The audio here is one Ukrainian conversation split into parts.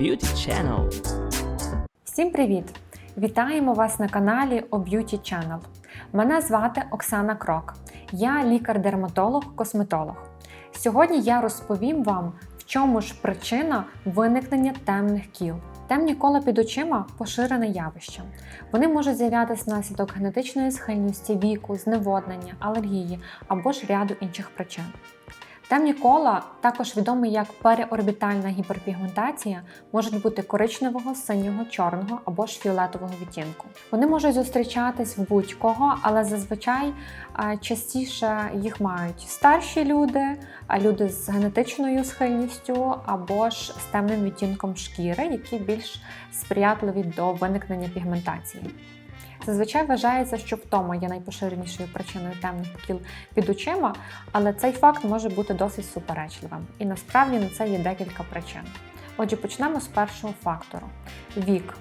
Beauty Channel. Всім привіт! Вітаємо вас на каналі о Beauty Channel. Мене звати Оксана Крок. Я лікар-дерматолог-косметолог. Сьогодні я розповім вам, в чому ж причина виникнення темних кіл. Темні кола під очима поширене явище. Вони можуть з'являтися внаслідок генетичної схильності, віку, зневоднення, алергії або ж ряду інших причин. Темні кола, також відомі як переорбітальна гіперпігментація, можуть бути коричневого, синього, чорного або ж фіолетового відтінку. Вони можуть зустрічатись в будь-кого, але зазвичай частіше їх мають старші люди, люди з генетичною схильністю або ж з темним відтінком шкіри, які більш сприятливі до виникнення пігментації. Зазвичай вважається, що втома є найпоширенішою причиною темних кіл під очима, але цей факт може бути досить суперечливим. І насправді на це є декілька причин. Отже, почнемо з першого фактору вік.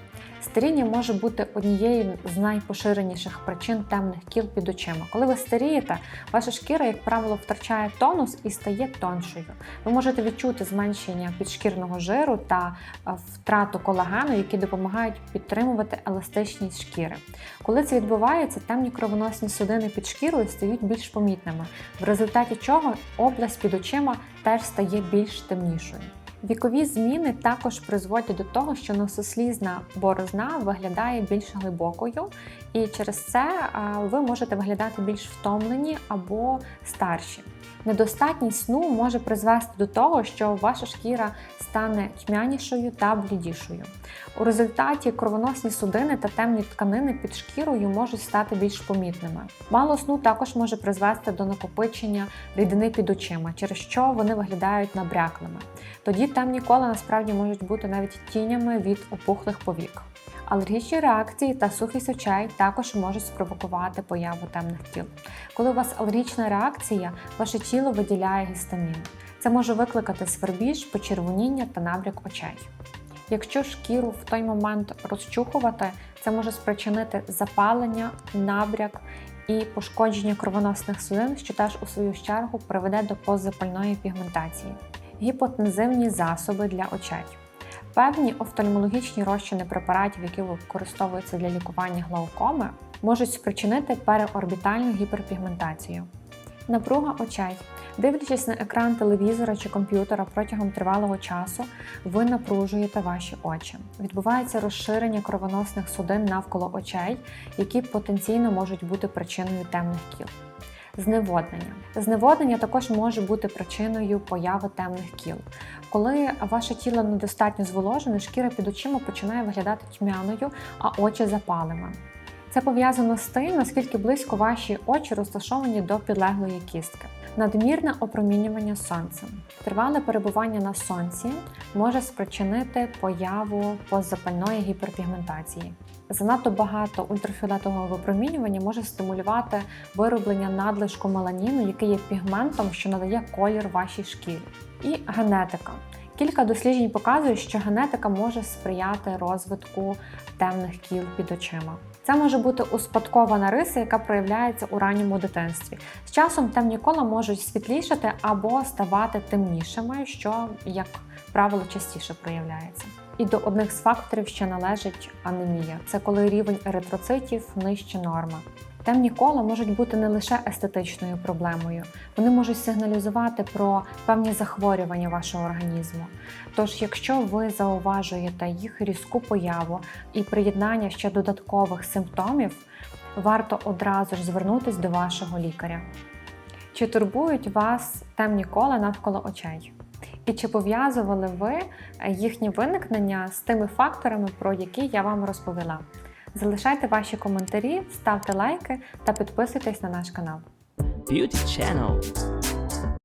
Старіння може бути однією з найпоширеніших причин темних кіл під очима. Коли ви старієте, ваша шкіра, як правило, втрачає тонус і стає тоншою. Ви можете відчути зменшення підшкірного жиру та е, втрату колагену, які допомагають підтримувати еластичність шкіри. Коли це відбувається, темні кровоносні судини під шкірою стають більш помітними, в результаті чого область під очима теж стає більш темнішою. Вікові зміни також призводять до того, що носослізна борозна виглядає більш глибокою, і через це ви можете виглядати більш втомлені або старші. Недостатність сну може призвести до того, що ваша шкіра стане тьмянішою та блідішою. У результаті кровоносні судини та темні тканини під шкірою можуть стати більш помітними. Мало сну також може призвести до накопичення рідини під очима, через що вони виглядають набряклими. Тоді темні кола насправді можуть бути навіть тінями від опухлих повік. Алергічні реакції та сухість очей також можуть спровокувати появу темних кіл. Коли у вас алергічна реакція, ваше тіло виділяє гістамін. Це може викликати свербіж, почервоніння та набряк очей. Якщо шкіру в той момент розчухувати, це може спричинити запалення, набряк і пошкодження кровоносних судин, що теж у свою чергу приведе до постзапальної пігментації. Гіпотензивні засоби для очей. Певні офтальмологічні розчини препаратів, які використовуються для лікування глаукоми, можуть спричинити переорбітальну гіперпігментацію. Напруга очей. Дивлячись на екран телевізора чи комп'ютера протягом тривалого часу, ви напружуєте ваші очі. Відбувається розширення кровоносних судин навколо очей, які потенційно можуть бути причиною темних кіл. Зневоднення. Зневоднення також може бути причиною появи темних кіл. Коли ваше тіло недостатньо зволожене, шкіра під очима починає виглядати тьмяною, а очі запалими. Це пов'язано з тим, наскільки близько ваші очі розташовані до підлеглої кістки. Надмірне опромінювання сонцем. Тривале перебування на сонці може спричинити появу постзапальної гіперпігментації. Занадто багато ультрафіолетового випромінювання може стимулювати вироблення надлишку меланіну, який є пігментом, що надає колір вашій шкірі. І генетика. Кілька досліджень показують, що генетика може сприяти розвитку темних кіл під очима. Це може бути успадкована риса, яка проявляється у ранньому дитинстві. З часом темні кола можуть світлішати або ставати темнішими, що, як правило, частіше проявляється. І до одних з факторів ще належить анемія. Це коли рівень еритроцитів нижче норми. Темні кола можуть бути не лише естетичною проблемою, вони можуть сигналізувати про певні захворювання вашого організму. Тож, якщо ви зауважуєте їх різку появу і приєднання ще додаткових симптомів, варто одразу ж звернутися до вашого лікаря. Чи турбують вас темні кола навколо очей? І чи пов'язували ви їхнє виникнення з тими факторами, про які я вам розповіла? Залишайте ваші коментарі, ставте лайки та підписуйтесь на наш канал. Beauty Channel.